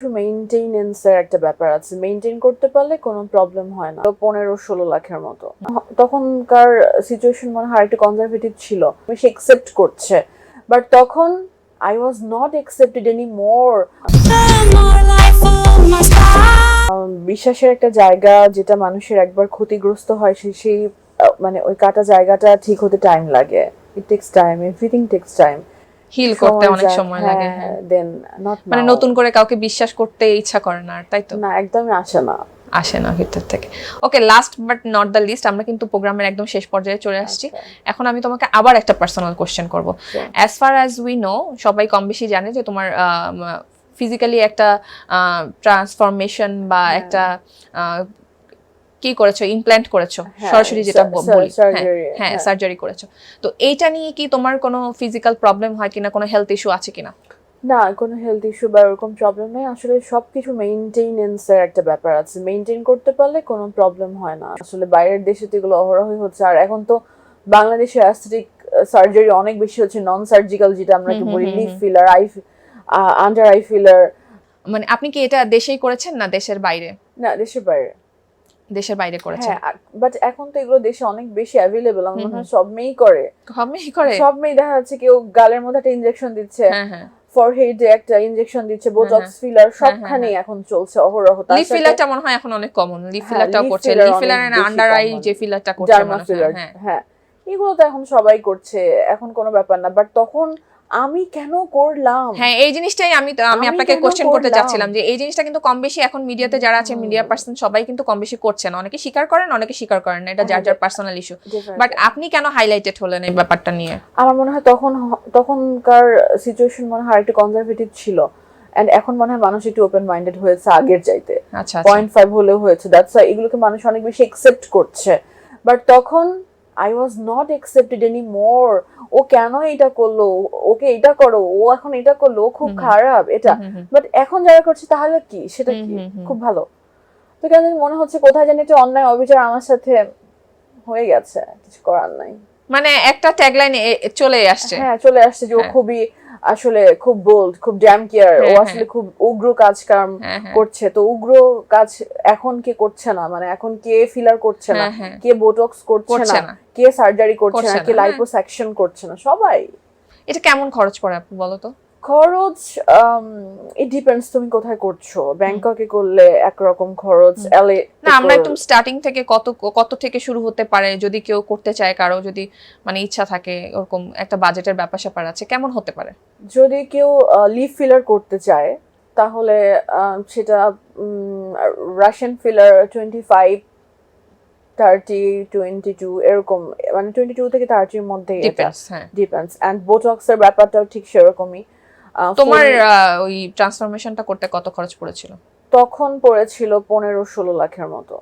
একটু মেইনটেনেন্সের একটা ব্যাপার আছে। মেইনটেইন করতে পারলে কোনো প্রবলেম হয় না। পনেরো ষোলো লাখের মতো। তখনকার সিচুয়েশন মনে হয় একটু কনজারভেটিভ ছিল। সে একসেপ্ট করছে। বাট তখন I was not accepted any more বিশ্বাসের একটা জায়গা যেটা মানুষের একবার ক্ষতিগ্রস্ত হয় সেই সেই মানে ওই কাটা জায়গাটা ঠিক হতে টাইম লাগে। It takes time everything takes time heal করতে অনেক সময় লাগে হ্যাঁ। দেন নট মানে নতুন করে কাউকে বিশ্বাস করতে ইচ্ছা করে না আর তাই তো? না একদমই আসে না। আসে না ভিতর থেকে। Okay last but not the least আমরা কিন্তু প্রোগ্রামের একদম শেষ পর্যায়ে চলে আসছি। এখন আমি তোমাকে আবার একটা পার্সোনাল কোশ্চেন করব। As far as we know সবাই কম বেশি জানে যে তোমার ফিজিক্যালি একটা ট্রান্সফরমেশন বা হ্যাঁ। একটা কি করেছ? ইমপ্ল্যান্ট করেছ? হ্যাঁ, সরাসরি যেটা বলি। হ্যাঁ, surgery, হ্যাঁ হ্যাঁ। সার্জারি করেছ। তো এইটা নিয়ে কি তোমার কোনো ফিজিক্যাল প্রবলেম হয় কিনা? কোনো হেলথ ইস্যু আছে কিনা? না কোনো হেলথ ইস্যু বা এরকম প্রবলেম নেই। আসলে সবকিছু মেইনটেনেন্সের একটা ব্যাপার আছে। মেইনটেইন করতে পারলে কোনো প্রবলেম হয় না। আসলে বাইরের দেশে তো এগুলো অহরহই হচ্ছে। আর এখন তো বাংলাদেশে অ্যাস্থেটিক সার্জারি অনেক বেশি হচ্ছে। নন সার্জিক্যাল যেটা আমরা কি বলি lip filler eye under eye filler মানে আপনি কি এটা দেশেই করেছেন না দেশের বাইরে? না দেশের বাইরে। দেশের বাইরে করেছেন। হ্যাঁ বাট এখন তো এগুলো দেশে অনেক বেশি অ্যাভেলেবল আমার মনে হয় সব মেয়েই করে। হবে করে। সব মেয়ে দেখা যাচ্ছে কেউ গালের মধ্যে একটা ইনজেকশন দিচ্ছে হ্যাঁ হ্যাঁ। ফরহেডে একটা ইনজেকশন দিচ্ছে বোটক্স ফিলার সবখানেই এখন চলছে অহরহ। তার লিপ ফিলারটা মনে হয় এখন অনেক কমন লিপ হ্যাঁ, ফিলারটাও করছে। লিপ ফিলার আন্ডার আই যে ফিলারটা করছে মনে হয়, হ্যাঁ। হ্যাঁ। এগুলো তো এখন সবাই করছে এখন কোনো ব্যাপার না। বাট তখন আমি কেন করলাম? হ্যাঁ এই জিনিসটাই আমি আমি আপনাকে কোশ্চেন করতে? চাচ্ছিলাম যে এই জিনিসটা কিন্তু কম বেশি এখন মিডিয়াতে যারা আছে মিডিয়া পার্সন সবাই কিন্তু কম বেশি করছেন অনেকে স্বীকার করেন অনেকে স্বীকার করেন না। এটা যার যার পার্সোনাল ইস্যু বাট আপনি কেন হাইলাইটেড হলেন এই ব্যাপারটা নিয়ে? আমার মনে হয় তখন তখনকার সিচুয়েশন মনে হয় একটু কনজারভেটিভ ছিল। এন্ড এখন মনে হয় মানুষ একটু ওপেন মাইন্ডেড হয়েছে আগের চাইতে। আচ্ছা আচ্ছা। পয়েন্ট ফাইভ হলেও হয়েছে। দ্যাটস এগুলোকে মানুষ অনেক বেশি একসেপ্ট করছে। বাট তখন I was not accepted any more ও কেন এটা করল? ওকে এটা করো। ও এখন এটা করল। ও খুব। খারাপ এটা। বাট এখন যারা করছে তাহলে কি? সেটা কি। খুব ভালো। তো কেন মনে হচ্ছে কোথায় জানি একটা অন্যায় অবিচার আমার সাথে হয়ে গেছে। কিছু করার নাই। মানে একটা ট্যাগলাইন চলে আসছে। হ্যাঁ চলে আসছে যে ও হ্যাঁ। খুবই আসলে খুব বোল্ড খুব ড্যাম কেয়ার ও হ্যাঁ, আসলে খুব উগ্র কাজ কাম হ্যাঁ হ্যাঁ। করছে। তো উগ্র কাজ এখন কে করছে না? মানে এখন কে ফিলার করছে না? হ্যাঁ, হ্যাঁ। কে বোটক্স করছে না। কে সার্জারি করছে না? কে হ্যাঁ। লাইপোসাকশন করছে না? সবাই। এটা কেমন খরচ পড়ে আপু বলো তো? খরচ ইট ডিপেন্ডস তুমি কোথায় করছ। ব্যাংককে করলে একরকম খরচ এলএ না আমরা একদম স্টার্টিং থেকে কত কত থেকে শুরু হতে পারে যদি কেউ করতে চায় কারও যদি মানে ইচ্ছা থাকে ওরকম একটা বাজেটের ব্যাপার স্যাপার আছে কেমন হতে পারে? যদি কেউ লিভ ফিলার করতে চায় তাহলে সেটা Russian filler twenty five thirty twenty two এরকম মানে টোয়েন্টি টু থেকে থার্টির মধ্যে ডিপেন্ডস হ্যাঁ। ডিপেন্ডস অ্যান্ড বোটক্সের ব্যাপারটাও ঠিক সেরকমই। তোমার ওই ট্রান্সফরমেশনটা করতে কত খরচ পড়েছিল? তখন পড়েছিল পনেরো ষোলো লাখের মতো।